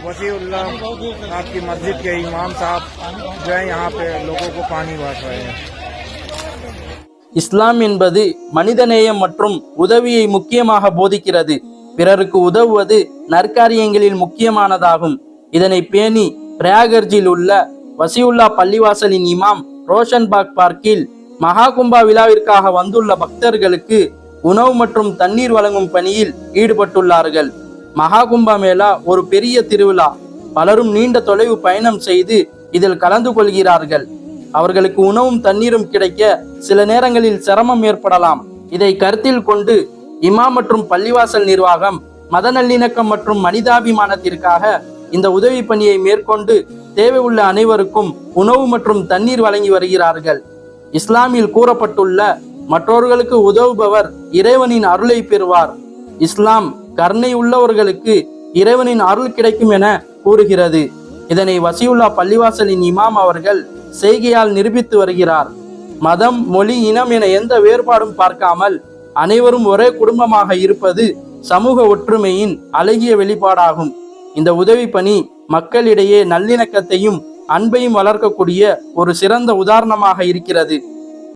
वसीउल्लाह आपकी मस्जिद के इमाम साहब जो है यहाँ पे लोगों को पानी बांट रहे हैं இஸ்லாம் என்பது மனிதநேயம் மற்றும் உதவியை முக்கியமாக போதிக்கிறது பிறருக்கு உதவுவது நற்காரியங்களில் முக்கியமானதாகும் இதனை பேணி பிரயாகர்ஜில் உள்ள வசியுல்லா பள்ளிவாசலின் இமாம் ரோஷன்பாக் பார்க்கில் மகாகும்பா விழாவிற்காக வந்துள்ள பக்தர்களுக்கு உணவு மற்றும் தண்ணீர் வழங்கும் பணியில் ஈடுபட்டுள்ளார்கள் மகா மேளா ஒரு பெரிய திருவிழா. பலரும் நீண்ட தொலைவு பயணம் செய்து இதில் கலந்து கொள்கிறார்கள். அவர்களுக்கு உணவும் தண்ணீரும் கிடைக்க சில நேரங்களில் சிரமம் ஏற்படலாம். இதை கருத்தில் கொண்டு இமா மற்றும் பள்ளிவாசல் நிர்வாகம் மத நல்லிணக்கம் மற்றும் மனிதாபிமானத்திற்காக இந்த உதவி பணியை மேற்கொண்டு தேவை உள்ள அனைவருக்கும் உணவு மற்றும் தண்ணீர் வழங்கி வருகிறார்கள். இஸ்லாமில் கூறப்பட்டுள்ள மற்றவர்களுக்கு உதவுபவர் இறைவனின் அருளை பெறுவார். இஸ்லாம் கருணை உள்ளவர்களுக்கு இறைவனின் அருள் கிடைக்கும் என கூறுகிறது. இதனை வசியுல்லா பள்ளிவாசலின் இமாம் அவர்கள் செய்கையால் நிரூபித்து வருகிறார். மதம் மொழி இனம் என எந்த வேறுபாடும் பார்க்காமல் அனைவரும் ஒரே குடும்பமாக இருப்பது சமூக ஒற்றுமையின் அழகிய வெளிப்பாடாகும். இந்த உதவி பணி மக்களிடையே நல்லிணக்கத்தையும் அன்பையும் வளர்க்கக்கூடிய ஒரு சிறந்த உதாரணமாக இருக்கிறது.